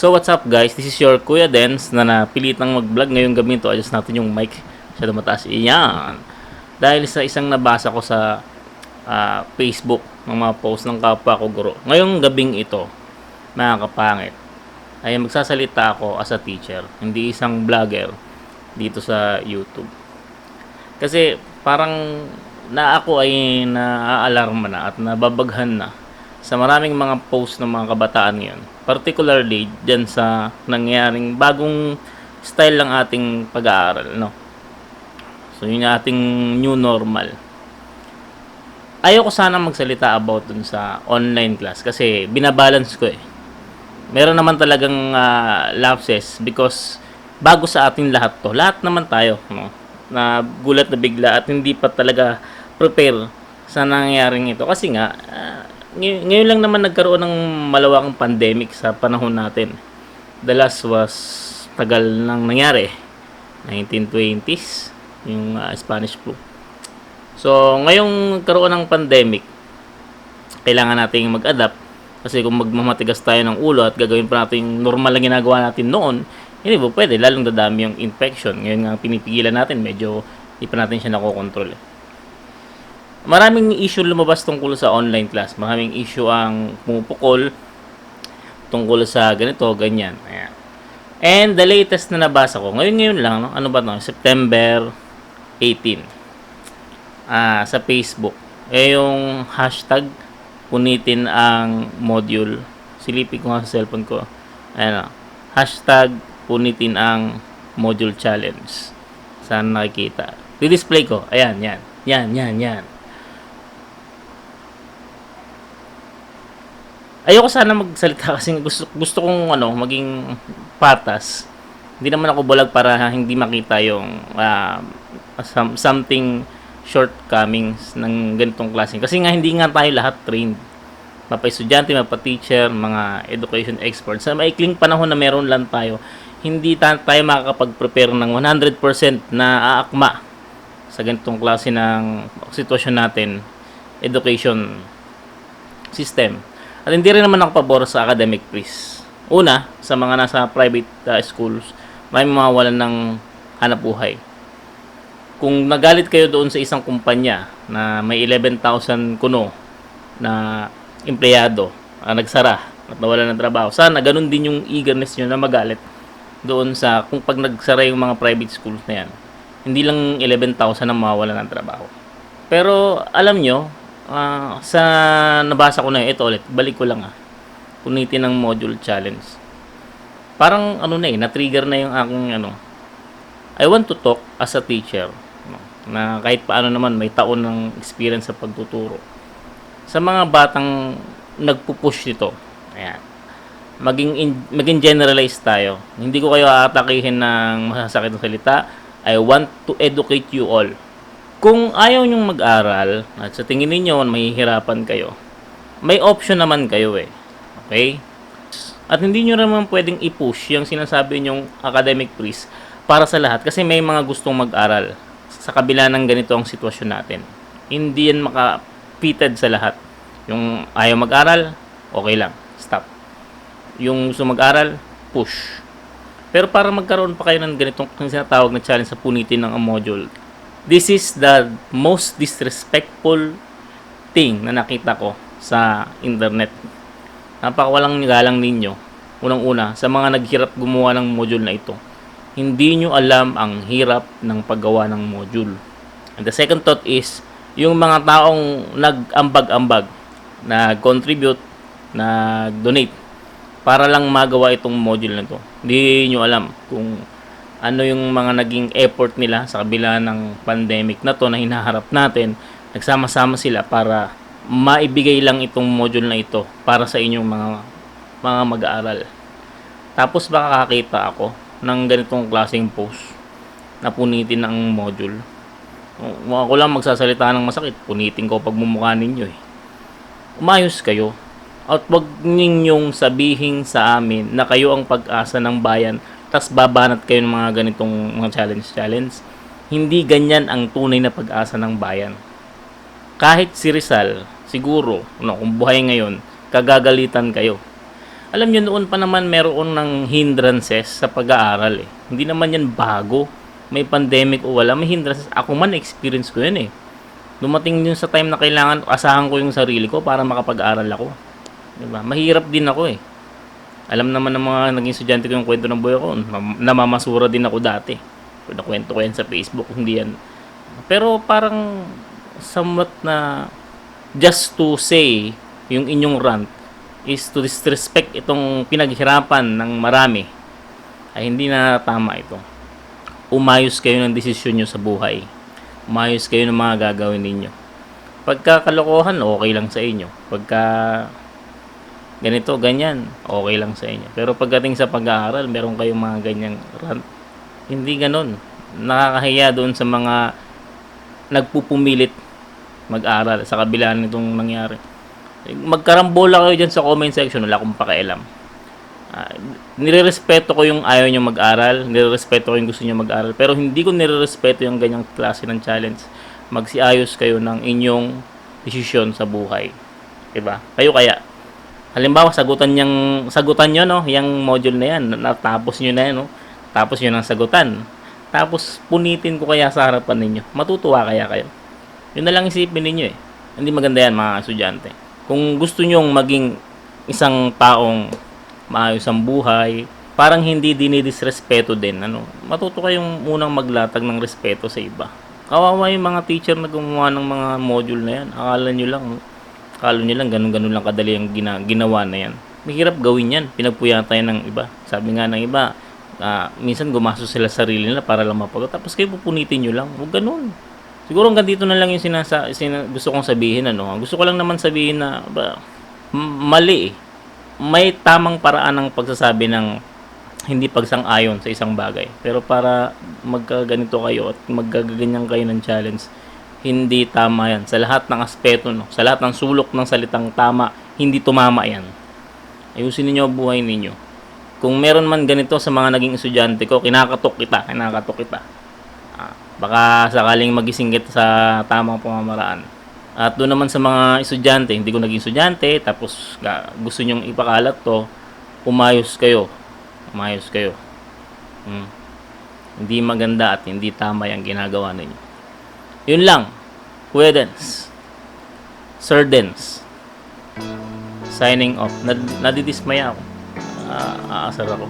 So what's up guys, this is your Kuya Dens na napilitang mag-vlog ngayong gabi to. Adjust natin yung mic. Siya mataas. Iyan. Dahil sa isang nabasa ko sa ah, Facebook ng mga post ng kapwa ko guro. Ngayong gabing ito, mga kapangit, ay magsasalita ako as a teacher. Hindi isang vlogger dito sa YouTube. Kasi parang na ako ay naaalarma na at nababaghan na sa maraming mga post ng mga kabataan ngayon. Particularly dyan sa nangyaring bagong style ng ating pag-aaral. No? So yun yung ating new normal. Ayoko sana magsalita about dun sa online class kasi binabalance ko eh. Meron naman talagang ah, lapses because bago sa ating lahat to. Lahat naman tayo, no? Na gulat na bigla at hindi pa talaga prepare sa nangyaring ito. Kasi nga, ah, ngay- ngayon lang naman nagkaroon ng malawakang pandemic sa panahon natin. The last was tagal nang nangyari. 1920s, yung ah, Spanish flu. So, ngayong karoon ng pandemic, kailangan nating mag-adapt kasi kung magmamatigas tayo ng ulo at gagawin pa natin yung normal na ginagawa natin noon, hindi po pwede, lalong dadami yung infection. Ngayon nga pinipigilan natin, medyo hindi pa natin siya nakokontrol. Eh. Maraming issue lumabas tungkol sa online class. Maraming issue ang pumupukol tungkol sa ganito, ganyan. Ayan. And the latest na nabasa ko, ngayon ngayon lang, no? ano ba to? September 18 ah, sa Facebook. Eh yung hashtag punitin ang module. Silipin ko nga sa cellphone ko. Ayan o. Hashtag punitin ang module challenge. Saan nakikita? Di-display ko. Ayan, yan. Yan, yan, yan. Ayoko sana magsalita kasi gusto, gusto kong ano, maging patas. Hindi naman ako bulag para hindi makita yung ah, some- something shortcomings ng ganitong klase. Kasi nga hindi nga tayo lahat trained. Mapa estudyante, mapa teacher, mga education experts. Sa maikling panahon na meron lang tayo, hindi ta- tayo makakapag-prepare ng 100% na aakma sa ganitong klase ng sitwasyon natin, education system. At hindi rin naman ako pabor sa academic freeze. Una, sa mga nasa private uh, schools, may mawawalan ng hanap buhay kung nagalit kayo doon sa isang kumpanya na may 11,000 kuno na empleyado ah, nagsara at nawala ng trabaho, sana ganun din yung eagerness nyo na magalit doon sa kung pag nagsara yung mga private schools na yan. Hindi lang 11,000 ang mawawala ng trabaho. Pero alam nyo, ah, sa nabasa ko na ito ulit, balik ko lang ah. Punitin ng module challenge. Parang ano na eh, na-trigger na yung aking ano, I want to talk as a teacher no, na kahit paano naman may taon ng experience sa pagtuturo. Sa mga batang nagpupush nito, ayan, maging, in, maging generalized tayo. Hindi ko kayo aatakihin ng masasakit na salita. I want to educate you all. Kung ayaw nyong mag-aral at sa tingin ninyo mahihirapan kayo, may option naman kayo eh. Okay? At hindi nyo naman pwedeng i-push yung sinasabi nyong academic freeze para sa lahat kasi may mga gustong mag-aral sa kabila ng ganito ang sitwasyon natin. Hindi yan makapited sa lahat. Yung ayaw mag-aral, okay lang. Stop. Yung gusto mag-aral, push. Pero para magkaroon pa kayo ng ganitong sinatawag na challenge sa punitin ng module, this is the most disrespectful thing na nakita ko sa internet. Napakawalang galang ninyo. Unang-una, sa mga naghirap gumawa ng module na ito hindi nyo alam ang hirap ng paggawa ng module. And the second thought is, yung mga taong nag-ambag-ambag, nag-contribute, nag-donate, para lang magawa itong module na to. Hindi nyo alam kung ano yung mga naging effort nila sa kabila ng pandemic na to na hinaharap natin. Nagsama-sama sila para maibigay lang itong module na ito para sa inyong mga mga mag-aaral. Tapos baka kakita ako ng ganitong klaseng post na punitin ang module. Kung ako lang magsasalita ng masakit, punitin ko pag mumukha ninyo eh. Umayos kayo. At wag ninyong sabihin sa amin na kayo ang pag-asa ng bayan tas babanat kayo ng mga ganitong mga challenge-challenge. Hindi ganyan ang tunay na pag-asa ng bayan. Kahit si Rizal, siguro, no, kung buhay ngayon, kagagalitan kayo Alam nyo, noon pa naman meron ng hindrances sa pag-aaral eh. Hindi naman yan bago. May pandemic o wala, may hindrances. Ako man, experience ko yun eh. Dumating yun sa time na kailangan, asahan ko yung sarili ko para makapag-aral ako. Diba? Mahirap din ako eh. Alam naman ng mga naging estudyante ko yung kwento ng buhay ko. nam- Namamasura din ako dati. Nakwento ko yan sa Facebook, hindi yan. Pero parang somewhat na just to say yung inyong rant is to disrespect itong pinaghirapan ng marami ay hindi na tama ito. Umayos kayo ng desisyon nyo sa buhay. Umayos kayo ng mga gagawin ninyo. Pagka kalokohan, okay lang sa inyo. Pagka ganito, ganyan, okay lang sa inyo. Pero pagdating sa pag-aaral, meron kayong mga ganyang rant. Hindi ganon. Nakakahiya doon sa mga nagpupumilit mag-aral sa kabila nitong nangyari. Magkarambola kayo dyan sa comment section, wala akong pakialam. Ah, nirerespeto ko yung ayaw nyo mag-aral, nirerespeto ko yung gusto nyo mag-aral, pero hindi ko nirerespeto yung ganyang klase ng challenge. Magsiayos kayo ng inyong desisyon sa buhay. 'Di ba? Kayo kaya Halimbawa, sagutan yang sagutan nyo, no? Yung module na yan, natapos nyo na yan, no? Tapos yun ang sagutan. Tapos, punitin ko kaya sa harapan ninyo. Matutuwa kaya kayo? Yun na lang isipin ninyo, eh. Hindi maganda yan, mga estudyante. Kung gusto nyong maging isang taong maayos ang buhay, parang hindi dinidisrespeto din, ano? Matuto kayong unang maglatag ng respeto sa iba. Kawawa yung mga teacher na gumawa ng mga module na yan. Akala nyo lang, no? Akala nyo lang, ganun-ganun lang kadali ang gina, ginawa na yan. Mahirap gawin yan. Pinagpuyatan ng iba. Sabi nga ng iba, ah, minsan gumastos sila sa sarili nila para lang mapagod. Tapos kayo pupunitin nyo lang. Huwag ganun. Siguro hanggang dito na lang yung sinasa, sina, gusto kong sabihin. Ano. Gusto ko lang naman sabihin na ba, mali. May tamang paraan ng pagsasabi ng hindi pagsang-ayon sa isang bagay. Pero para magkaganito kayo at maggaganyan kayo ng challenge, hindi tama yan. Sa lahat ng aspeto, no? sa lahat ng sulok ng salitang tama, hindi tumama yan. Ayusin ninyo ang buhay ninyo. Kung meron man ganito sa mga naging estudyante ko, kinakatok kita, kinakatok kita. Ah, baka sakaling magising kita sa tamang pamamaraan. At doon naman sa mga estudyante, hindi ko naging estudyante, tapos gusto nyong ipakalat to, umayos kayo. Umayos kayo. Hmm. Hindi maganda at hindi tama yung ginagawa ninyo. Yun lang. Kuya Dens. Sir Dens. Signing off. Nad nadidismaya ako. Ah, aasar ako.